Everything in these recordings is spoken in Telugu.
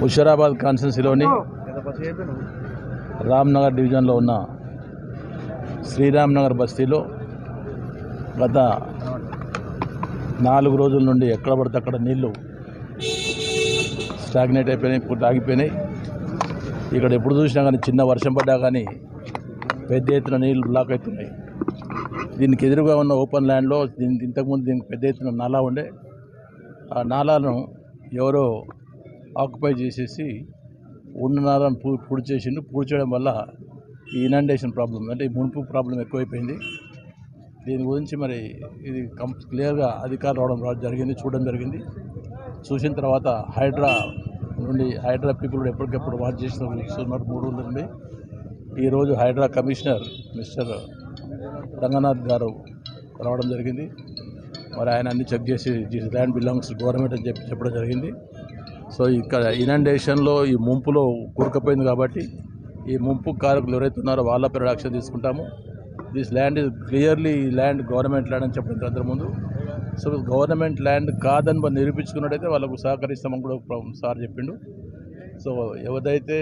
ముషీరాబాద్ కాన్స్టిట్యున్సీలోని రామ్నగర్ డివిజన్లో ఉన్న శ్రీరామ్నగర్ బస్తీలో గత నాలుగు రోజుల నుండి ఎక్కడ పడితే అక్కడ నీళ్ళు స్టాగ్నేట్ అయిపోయినాయి ఇప్పుడు ఆగిపోయినాయి. ఇక్కడ ఎప్పుడు చూసినా కానీ చిన్న వర్షం పడ్డా కానీ పెద్ద ఎత్తున నీళ్ళు బ్లాక్ అవుతున్నాయి. దీనికి ఎదురుగా ఉన్న ఓపెన్ ల్యాండ్లో దీనికి ఇంతకుముందు దీనికి పెద్ద ఎత్తున నాలా ఉండే. ఆ నాలాను ఎవరో ఆక్యుపై చేసేసి ఉన్న నాలను పూ పూడి చేసిండు. పూడి చేయడం వల్ల ఈ ఇనండేషన్ ప్రాబ్లం అంటే ఈ మునుపు ప్రాబ్లం ఎక్కువైపోయింది. దీని గురించి మరి ఇది కం క్లియర్గా అధికారులు రావడం జరిగింది చూడడం జరిగింది. చూసిన తర్వాత హైడ్రా నుండి హైడ్రా పీపుల్ ఎప్పటికప్పుడు వాచ్ చేసిన చూస్తున్నారు మూడు రోజుల నుండి ఈరోజు హైడ్రా కమిషనర్ మిస్టర్ రంగనాథ్ గారు రావడం జరిగింది. మరి ఆయన అన్ని చెక్ చేసి దిస్ ల్యాండ్ బిలాంగ్స్ గవర్నమెంట్ అని చెప్పి చెప్పడం జరిగింది. సో ఇక్కడ ఇనండేషన్లో ఈ ముంపులో కూరుకుపోయింది కాబట్టి ఈ ముంపు కారకులు ఎవరైతే ఉన్నారో వాళ్ళ ప్రొడక్షన్ తీసుకుంటాము. దిస్ ల్యాండ్ ఇస్ క్లియర్లీ ఈ ల్యాండ్ గవర్నమెంట్ ల్యాండ్ అని చెప్పడం అందరి ముందు. సో గవర్నమెంట్ ల్యాండ్ కాదని మనం నిరూపించుకున్నట్టయితే వాళ్ళకు సహకరిస్తామని కూడా సార్ చెప్పిండు. సో ఎవరైతే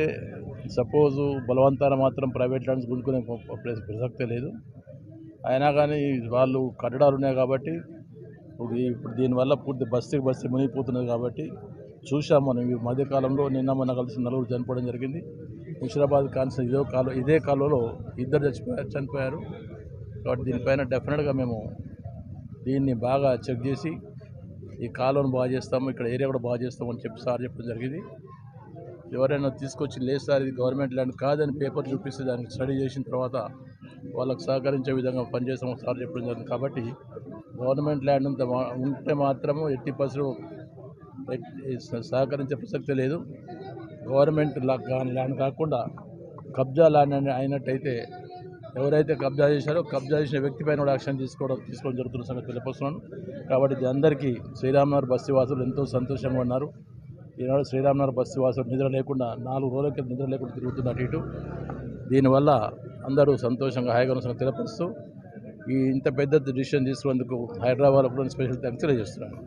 సపోజు బలవంతాన మాత్రం ప్రైవేట్ ల్యాండ్స్ గుంజుకునే ప్రసక్తే లేదు. అయినా కానీ వాళ్ళు కట్టడాలు ఉన్నాయి కాబట్టి ఇప్పుడు ఇప్పుడు దీనివల్ల పూర్తి బస్తీకి బస్తీ మునిగిపోతున్నది కాబట్టి చూసాం మనం ఈ మధ్యకాలంలో నిన్న మొన్న కలిసి నలుగురు చనిపోవడం జరిగింది. ముషిరాబాద్ కాన్సర్ ఇదే కాలు ఇదే కాలువలో ఇద్దరు చచ్చిపోయారు చనిపోయారు. కాబట్టి దీనిపైన డెఫినెట్గా మేము దీన్ని బాగా చెక్ చేసి ఈ కాలువను బాగా చేస్తాము ఇక్కడ ఏరియా కూడా బాగా చేస్తామని చెప్పి సార్ చెప్పడం జరిగింది. ఎవరైనా తీసుకొచ్చి లేదు సార్ ఇది గవర్నమెంట్ ల్యాండ్ కాదని పేపర్ చూపిస్తే దానికి స్టడీ చేసిన తర్వాత వాళ్ళకు సహకరించే విధంగా పనిచేస్తామని సార్ చెప్పడం జరిగింది. కాబట్టి గవర్నమెంట్ ల్యాండ్ అంత ఉంటే మాత్రము ఎట్టి పర్సెంట్ సహకరించే ప్రసక్తి లేదు. గవర్నమెంట్ ల్యాండ్ కాకుండా కబ్జా ల్యాండ్ అయినట్టయితే ఎవరైతే కబ్జా చేశారో కబ్జా చేసిన వ్యక్తి పైన కూడా యాక్షన్ తీసుకోవడం తీసుకోవడం జరుగుతున్న సంగతి తెలియపరుస్తున్నాను. కాబట్టి ఇది అందరికీ శ్రీరామనగర్ బస్తీ వాసులు ఎంతో సంతోషంగా ఉన్నారు. ఈనాడు శ్రీరామనగర్ బస్తీ వాసులు నిద్ర లేకుండా నాలుగు రోజుల క్రితం నిద్ర లేకుండా తిరుగుతున్నారు అటు ఇటు. దీనివల్ల అందరూ సంతోషంగా హాయిగా ఉన్న సంగతి తెలియపరుస్తూ ఈ ఇంత పెద్ద డిసిషన్ తీసుకునేందుకు హైదరాబాద్ కూడా స్పెషల్ థ్యాంక్స్ తెలియజేస్తున్నాను.